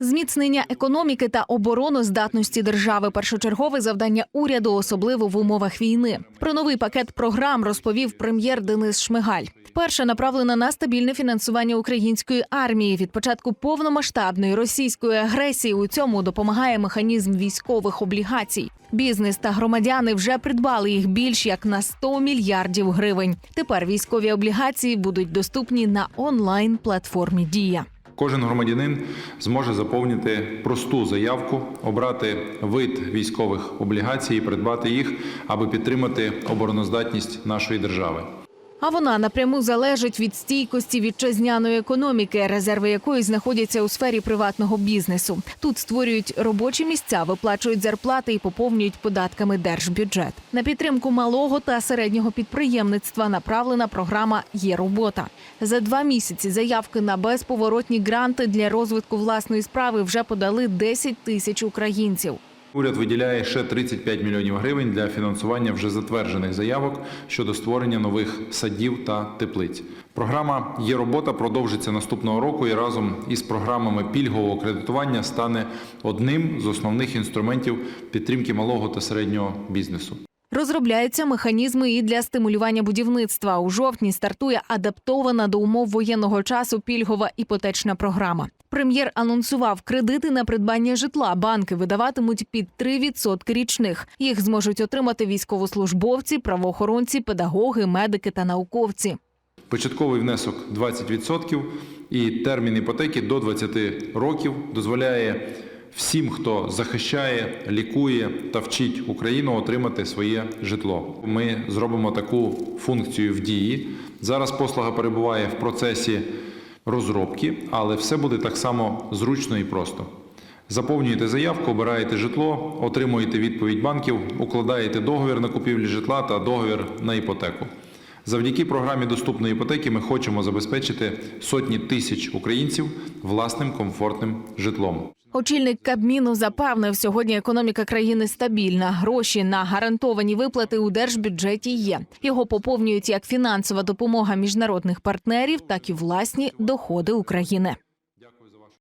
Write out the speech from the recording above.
Зміцнення економіки та обороноздатності держави першочергове завдання уряду, особливо в умовах війни. Про новий пакет програм розповів прем'єр Денис Шмигаль. Перша направлена на стабільне фінансування української армії. Від початку повномасштабної російської агресії у цьому допомагає механізм військових облігацій. Бізнес та громадяни вже придбали їх більш як на 100 мільярдів гривень. Тепер військові облігації будуть доступні на онлайн платформі Дія. Кожен громадянин зможе заповнити просту заявку, обрати вид військових облігацій і придбати їх, аби підтримати обороноздатність нашої держави. А вона напряму залежить від стійкості вітчизняної економіки, резерви якої знаходяться у сфері приватного бізнесу. Тут створюють робочі місця, виплачують зарплати і поповнюють податками держбюджет. На підтримку малого та середнього підприємництва направлена програма Є робота. За два місяці заявки на безповоротні гранти для розвитку власної справи вже подали 10 тисяч українців. Уряд виділяє ще 35 мільйонів гривень для фінансування вже затверджених заявок щодо створення нових садів та теплиць. Програма Є робота продовжиться наступного року і разом із програмами пільгового кредитування стане одним з основних інструментів підтримки малого та середнього бізнесу. Розробляються механізми і для стимулювання будівництва. У жовтні стартує адаптована до умов воєнного часу пільгова іпотечна програма. Прем'єр анонсував кредити на придбання житла. Банки видаватимуть під 3% річних. Їх зможуть отримати військовослужбовці, правоохоронці, педагоги, медики та науковці. Початковий внесок 20% і термін іпотеки до 20 років дозволяє всім, хто захищає, лікує та вчить Україну отримати своє житло. Ми зробимо таку функцію в дії. Зараз послуга перебуває в процесі розробки, але все буде так само зручно і просто. Заповнюєте заявку, обираєте житло, отримуєте відповідь банків, укладаєте договір на купівлю житла та договір на іпотеку. Завдяки програмі доступної іпотеки ми хочемо забезпечити сотні тисяч українців власним комфортним житлом. Очільник Кабміну запевнив, сьогодні економіка країни стабільна. Гроші на гарантовані виплати у держбюджеті є. Його поповнюють як фінансова допомога міжнародних партнерів, так і власні доходи України.